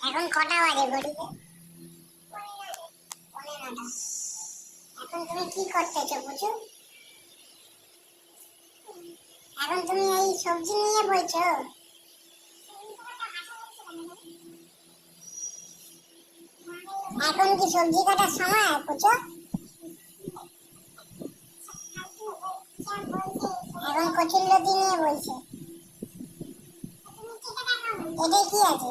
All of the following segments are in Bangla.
এখন কটা বাজে ঘড়িতে এখন তুমি কি করতেছো বুঝু? এখন তুমি এই সবজি নিয়ে বলছো এখন কি সবজি কাটার সময়, বুঝো? এখন কঠিন লতি নিয়ে বলছে এটাই কি আছে?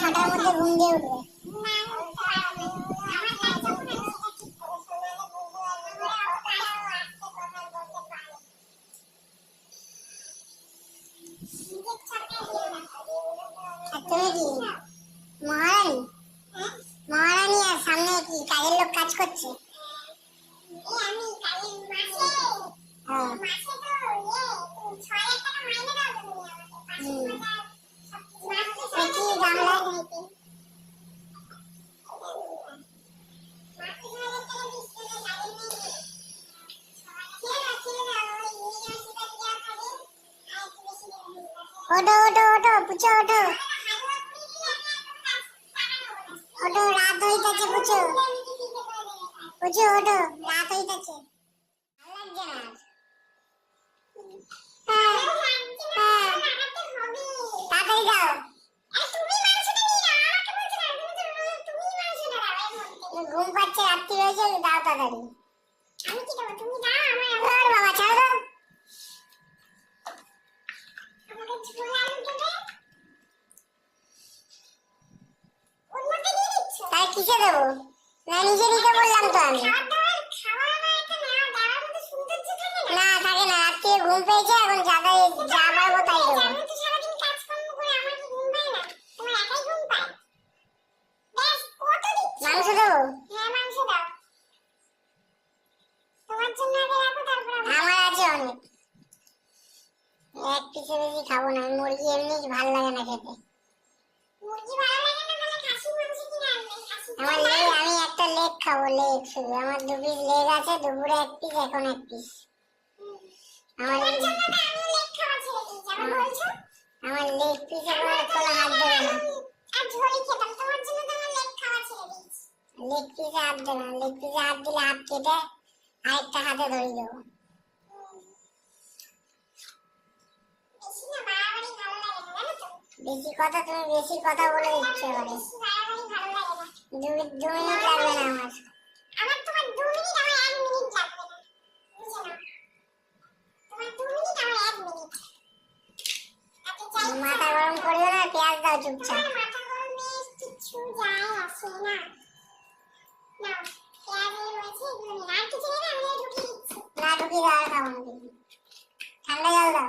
ছটার মধ্যে ঘুম দিয়ে উঠবে। তুমি কি? মহারানী? মহারানী, আর সামনে কি কাজ করছে? হ্যাঁ। ওঠো ওঠো ওঠো, পুচো, ওঠো। ওঠো, রাত হইতেছে, পুচো। পুচো, ওঠো, রাত হইতেছে। ঘুম পাচ্ছে, রাত্রি হয়েছে দাও তাড়াতাড়ি। আমি কি দেবো তুমি দাও আমার আর বাবা ছাড়ো দাও আমাকে ঝোল আলু দেবে ওর মধ্যে দিয়ে দিচ্ছ তাই কিসে দেবো? না নিজে নিতে বললাম তো আমি। না। থাকে না রাত্রে ঘুম পেয়েছে এখন যাবে যা পারব তাই দেবো। মাংস দেবো? আমার আছে অনেক। এক পিসে বেশি খাব না মুরগি এমনি ভালো লাগে না খেতে। আমার লেগ আমি একটা লেগ খাব লেগ শুধু আমার দু পিস লেগ আছে দুপুরে এক পিস এখন এক পিস আমার আমার লেগ পিস এখন কোনো হাত দেবে না। লেগ পিসে হাত দেবে না লেগ পিসে হাত দিলে হাত কেটে আরেকটা হাতে ধরিয়ে দেবো। বেশি কথা তুমি বেশি কথা বলে দিচ্ছ এবারে। মিনিট লাগবে না আমার। আমার তোমার দু মিনিট আমার এক মিনিট লাগবে না। বুঝে নাও তোমার দু মিনিট আমার এক মিনিট। মাথা গরম করিও না পেঁয়াজ দাও চুপচাপ। আমার মাথা গরমে কিচ্ছু যায় আসে না। নাও পেঁয়াজ রয়েছে এগুলো নিন আর কিছু নেই আমি ঢুকিয়ে দিচ্ছি। না ঢুকি দাও খাব ঠান্ডা জল দাও।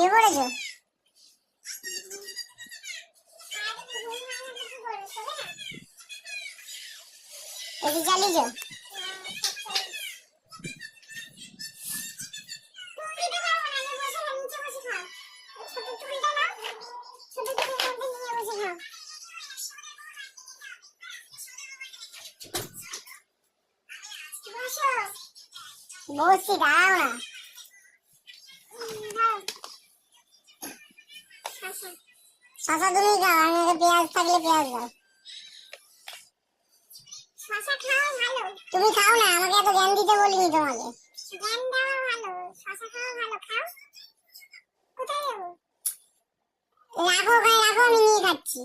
শুয়ে পড়েছো এসি চালিয়েছো বসছি দাঁড়াও না দাও শশা তুমি খাও আমি পেঁয়াজ থাকলে পেঁয়াজ দাও। শশা খাওয়া ভালো। তুমি খাও না আমাকে এত জ্ঞান দিতে বলিনি তোমাকে। জ্ঞান দেওয়া ভালো শশা খাওয়া ভালো খাও। কোথায় যাব? রাখো ওখানে রাখো আমি নিয়ে খাচ্ছি।